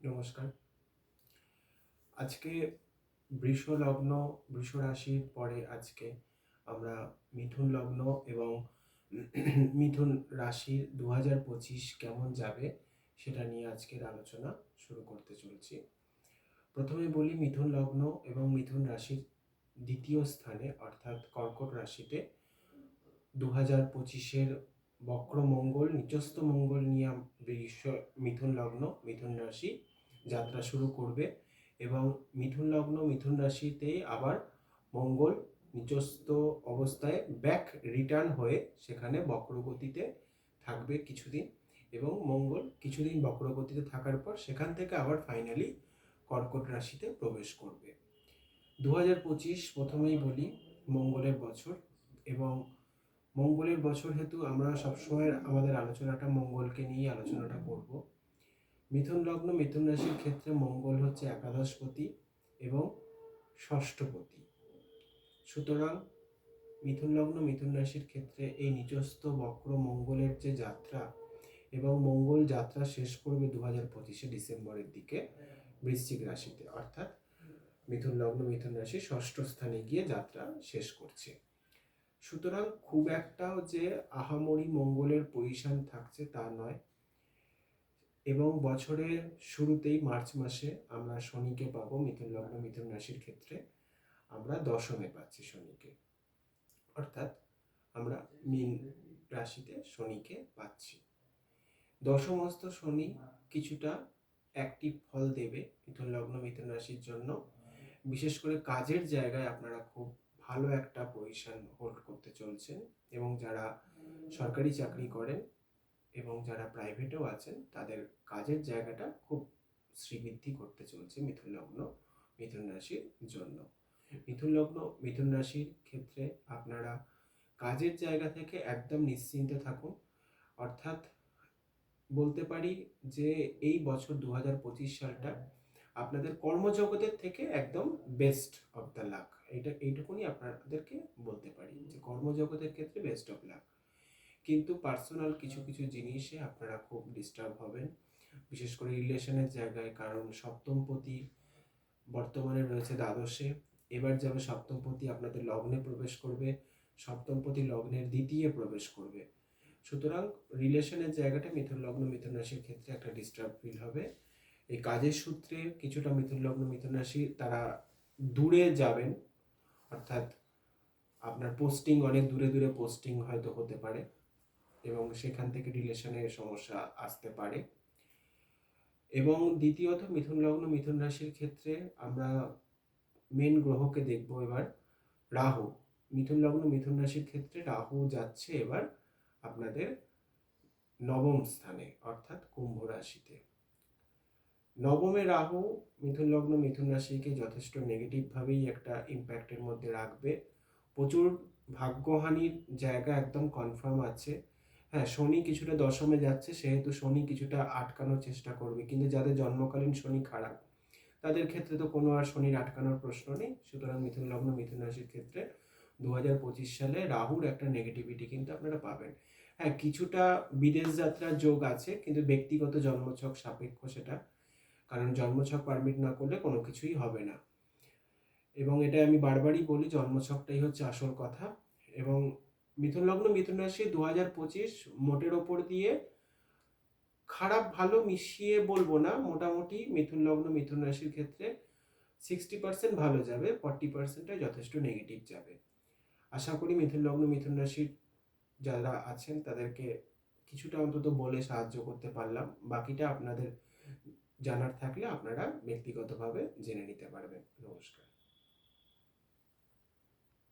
নমস্কার। আজকে বৃষ লগ্ন বৃষ রাশির পরে আজকে আমরা মিথুন লগ্ন এবং মিথুন রাশির দু হাজার পঁচিশ কেমন যাবে সেটা নিয়ে আজকের আলোচনা শুরু করতে চলছি। প্রথমে বলি মিথুন লগ্ন এবং মিথুন রাশির দ্বিতীয় স্থানে অর্থাৎ কর্কট রাশিতে দু হাজার পঁচিশের বক্র মঙ্গল নিচস্থ মঙ্গল নিয়ে বৃষ মিথুন লগ্ন মিথুন রাশি যাত্রা শুরু করবে এবং মিথুন লগ্ন, মিথুন রাশিতে আবার মঙ্গল নিচস্থ অবস্থায় ব্যাক রিটার্ন হয়ে সেখানে বক্রগতিতে থাকবে কিছুদিন এবং মঙ্গল কিছুদিন বক্রগতিতে থাকার পর সেখান থেকে আবার ফাইনালি কর্কট রাশিতে প্রবেশ করবে। দু হাজার পঁচিশ প্রথমেই বলি মঙ্গলের বছর এবং মঙ্গলের বছর হেতু আমরা সবসময় আমাদের আলোচনাটা মঙ্গলকে নিয়ে আলোচনাটা করব। মিথুন লগ্ন মিথুন রাশির ক্ষেত্রে মঙ্গল হচ্ছে একাদশপতি এবং ষষ্ঠপতি। সুতরাং মিথুন লগ্ন মিথুন রাশির ক্ষেত্রে এই নিজস্ব বক্র মঙ্গলের যে যাত্রা এবং মঙ্গল যাত্রা শেষ করবে দু হাজার পঁচিশে ডিসেম্বরের দিকে বৃশ্চিক রাশিতে, অর্থাৎ মিথুন লগ্ন মিথুন রাশি ষষ্ঠ স্থানে গিয়ে যাত্রা শেষ করছে। সুতরাং খুব একটাও যে আহামরি মঙ্গলের পজিশন থাকছে তা নয়। এবং বছরের শুরুতেই মার্চ মাসে আমরা শনিকে পাবো মিথুন লগ্ন, মিথুন রাশির ক্ষেত্রে। আমরা দশমে পাচ্ছি শনিকে। অর্থাৎ আমরা মীন রাশিতে শনিকে পাচ্ছি। দশমস্ত শনি কিছুটা অ্যাক্টিভ ফল দেবে মিথুন লগ্ন, মিথুন রাশির জন্য। বিশেষ করে কাজের জায়গায় আপনারা খুব ভালো একটা পজিশন হোল্ড করতে চলছেন এবং যারা সরকারি চাকরি করেন এবং যারা প্রাইভেটেও আছেন তাদের কাজের জায়গাটা খুব শ্রীবৃদ্ধি করতে চলছে মিথুন লগ্ন, মিথুন রাশির জন্য। মিথুন লগ্ন, মিথুন রাশির ক্ষেত্রে আপনারা কাজের জায়গা থেকে একদম নিশ্চিন্তে থাকুন। অর্থাৎ বলতে পারি যে এই বছর দু হাজার পঁচিশ সালটা আপনাদের কর্মজগতের থেকে একদম বেস্ট অফ দ্য লাক এইটা এইটুকুনি আপনাদেরকে বলতে পারি যে কর্মজগতের ক্ষেত্রে বেস্ট অফ লাক কিন্তু পার্সোনাল কিছু কিছু জিনিসে আপনারা খুব ডিস্টার্ব হবেন। বিশেষ করে রিলেশনের জায়গায়, কারণ সপ্তমপতি বর্তমানে রয়েছে দ্বাদশে। এবার যাবে সপ্তমপতি আপনাদের লগ্নে প্রবেশ করবে সপ্তমপতি লগ্নের দ্বিতীয় প্রবেশ করবে। সুতরাং রিলেশনের জায়গাটা মিথুন লগ্ন, মিথুন রাশির ক্ষেত্রে একটা ডিস্টার্ব ফিল হবে। এই কাজের সূত্রে কিছুটা মিথুন লগ্ন, মিথুন রাশি তারা দূরে যাবেন। অর্থাৎ আপনার পোস্টিং অনেক দূরে দূরে পোস্টিং হয়তো হতে পারে। এবং সেখান থেকে রিলেশনের সমস্যা আসতে পারে। এবং দ্বিতীয়ত, মিথুন লগ্ন, মিথুন রাশির ক্ষেত্রে আমরা মেন গ্রহকে দেখব এবার রাহু। মিথুন লগ্ন, মিথুন রাশির ক্ষেত্রে রাহু যাচ্ছে এবার আপনাদের নবম স্থানে, অর্থাৎ কুম্ভ রাশিতে। নবমে রাহু, মিথুন লগ্ন, মিথুন রাশিকে যথেষ্ট নেগেটিভভাবেই একটা ইম্প্যাক্টের মধ্যে রাখবে। প্রচুর ভাগ্যহানির জায়গা একদম কনফার্ম আছে। হ্যাঁ শনি কিছুটা দশমে যাচ্ছে, সেহেতু শনি কিছুটা আটকানোর চেষ্টা করবে। কিন্তু যাদের জন্মকালীন শনি খারাপ, তাদের ক্ষেত্রে তো কোনো আর শনির আটকানোর প্রশ্ন নেই। সুতরাং মিথুন লগ্ন, মিথুন রাশির ক্ষেত্রে দু হাজার পঁচিশ সালে রাহুর একটা নেগেটিভিটি কিন্তু আপনারা পাবেন। হ্যাঁ কিছুটা বিদেশ যাত্রার যোগ আছে, কিন্তু ব্যক্তিগত জন্মছক সাপেক্ষ সেটা। কারণ জন্মছক পারমিট না করলে কোনো কিছুই হবে না। এবং এটা আমি বারবারই বলি, জন্মছকটাই হচ্ছে আসল কথা। এবং মিথুন লগ্ন, মিথুন রাশি দু হাজার পঁচিশ মোটের ওপর দিয়ে খারাপ, ভালো মিশিয়ে বলব না। মোটামুটি মিথুন লগ্ন, মিথুন রাশির ক্ষেত্রে সিক্সটি পার্সেন্ট ভালো যাবে ফর্টি পার্সেন্টে যথেষ্ট নেগেটিভ যাবে। আশা করি মিথুন লগ্ন, মিথুন রাশির যারা আছেন, তাদেরকে কিছুটা অন্তত বলে সাহায্য করতে পারলাম। বাকিটা আপনাদের জানার থাকলে আপনারা ব্যক্তিগতভাবে জেনে নিতে পারবেন। নমস্কার।